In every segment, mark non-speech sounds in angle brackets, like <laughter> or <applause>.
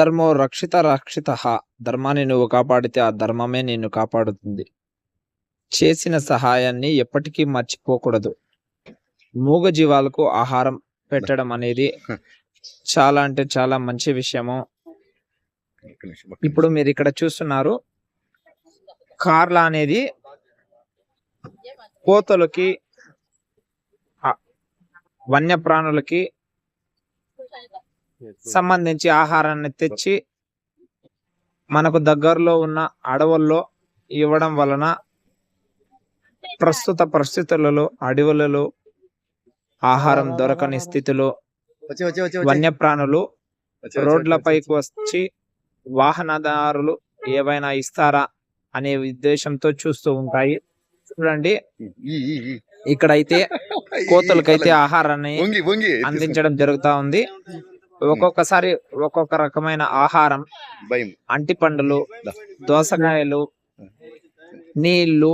ధర్మో రక్షిత రక్షిత. ధర్మాన్ని నువ్వు కాపాడితే ఆ ధర్మమే నిన్ను కాపాడుతుంది. చేసిన సహాయాన్ని ఎప్పటికీ మర్చిపోకూడదు. మూగ జీవాలకు ఆహారం పెట్టడం అనేది చాలా అంటే చాలా మంచి విషయము. ఇప్పుడు మీరు ఇక్కడ చూస్తున్నారు కార్ల అనేది కోతలకి వన్యప్రాణులకి సంబంధించి ఆహారాన్ని తెచ్చి మనకు దగ్గరలో ఉన్న అడవుల్లో ఇవ్వడం వలన ప్రస్తుత పరిస్థితులలో అడవులలో ఆహారం దొరకని స్థితిలో. వన్యప్రాణులు రోడ్లపైకి వచ్చి వాహనదారులు ఏవైనా ఇస్తారా అనే ఉద్దేశంతో చూస్తూ ఉంటాయి. చూడండి. ఇక్కడైతే <laughs> కోతలకైతే ఆహారాన్ని అందించడం జరుగుతా ఉంది. ఒక్కొక్కసారి ఒక్కొక్క రకమైన ఆహారం భయం అంటి పండులు. దోసకాయలు నీళ్ళు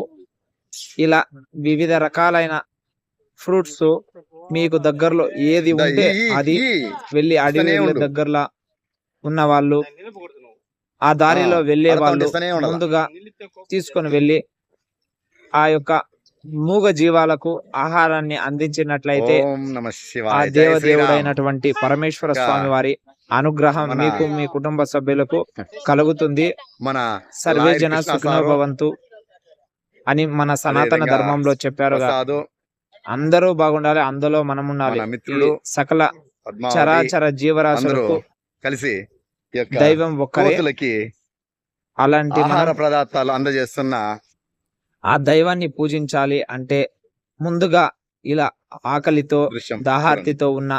ఇలా వివిధ రకాలైన ఫ్రూట్స్ మీకు దగ్గరలో ఏది ఉంటే అది. వెళ్ళి అడవి. దగ్గరలో ఉన్న వాళ్ళు ఆ దారిలో ఆ, వెళ్ళే? ముందుగా తీసుకొని వెళ్ళి ఆ యొక్క మూగ జీవాలకు ఆహారాన్ని అందించినట్లయితే ఆ. దేవదేవుడైనటువంటి పరమేశ్వర స్వామి వారి అనుగ్రహం మీకు మీ కుటుంబ సభ్యులకు కలుగుతుంది. మన సర్వే జన కృష్ణ సుఖినో సారు, భవంతు అని మన సనాతన ధర్మంలో ప్రసాదు. అందరూ బాగుండాలి అందులో మనం ఉండాలి. ఈ సకల చరాచర జీవరాశులకు కలిసి దైవం ఒక్కరే కోతులకి అలాంటి ఆహార పదార్థాలు అందజేస్తున్న ఆ దైవాన్ని పూజించాలి అంటే ముందుగా ఇలా ఆకలితో దాహార్తితో ఉన్న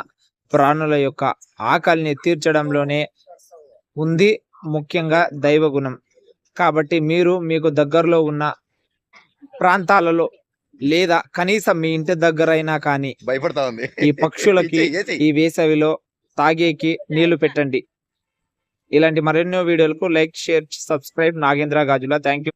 ప్రాణుల యొక్క ఆకలిని తీర్చడంలోనే ఉంది ముఖ్యంగా దైవ గుణం కాబట్టి మీరు మీకు దగ్గరలో ఉన్న ప్రాంతాలలో లేదా కనీసం మీ ఇంటి దగ్గరైనా కానీ భయపడతా ఉంది ఈ పక్షులకి. <laughs> ఈ వేసవిలో తాగేకి నీళ్ళు పెట్టండి. ఇలాంటి మరెన్నో వీడియోలకు like share subscribe Nagendra Gajula. Thank you